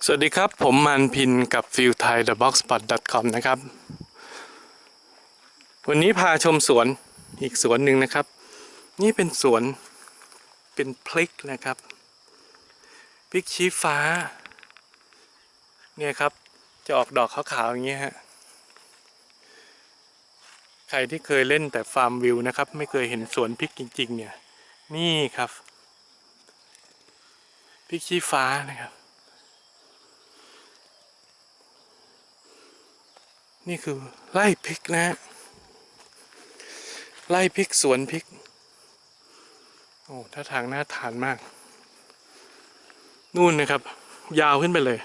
สวัสดีครับ ผมมันพินกับ f i e l t h a i t h e b o x s p o t com นะครับ วันนี้พาชมสวนอีกสวนหนึ่งนะครับ นี่เป็นสวนเป็นพลิกนะครับพริกชี้ฟ้า เนี่ยครับ จะออกดอกขาวๆอย่างเงี้ยฮะใครที่เคยเล่นแต่ฟาร์มวิวนะครับ ไม่เคยเห็นสวนพริกจริง ๆ เนี่ย นี่ครับพริกชี้ฟ้านะครับ นี่คือไล่พริกนะฮะไล่พริกสวนพริก โอ้ท่าทางน่าทานมาก นู่นนะครับ ยาวขึ้นไปเลย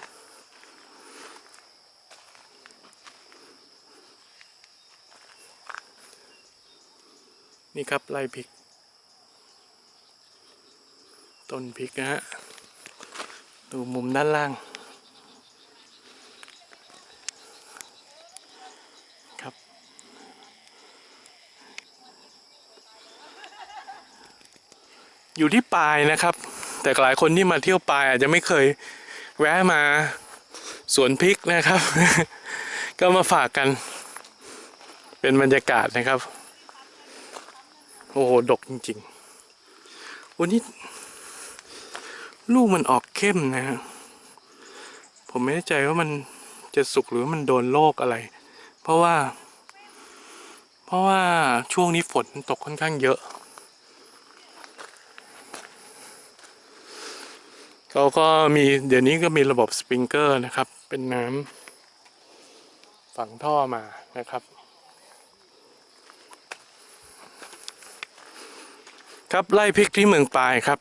นี่ครับไล่พริก ต้นพริกนะฮะ ดูมุมด้านล่าง อยู่ที่ปลายนะครับ แต่หลายคนที่มาเที่ยวปลายอาจจะไม่เคยแวะมาสวนพริกนะครับ ก็มาฝากกัน เป็นบรรยากาศนะครับ โอ้โห ดกจริงๆวันนี้ลูกมันออกเข้มนะฮะผมไม่แน่ใจว่ามันจะสุกหรือมันโดนโรคอะไร เพราะว่า เพราะว่าช่วงนี้ฝนตกค่อนข้างเยอะ เขาก็มีเดี๋ยวนี้ก็มีระบบสปริงเกอร์นะครับ เป็นน้ำฝังท่อมานะครับ ครับไล่พริกที่เมืองปลายครับ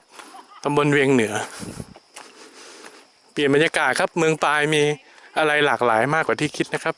ตำบลเวียงเหนือ เปลี่ยนบรรยากาศครับเมืองปลายมีอะไรหลากหลายมากกว่าที่คิดนะครับ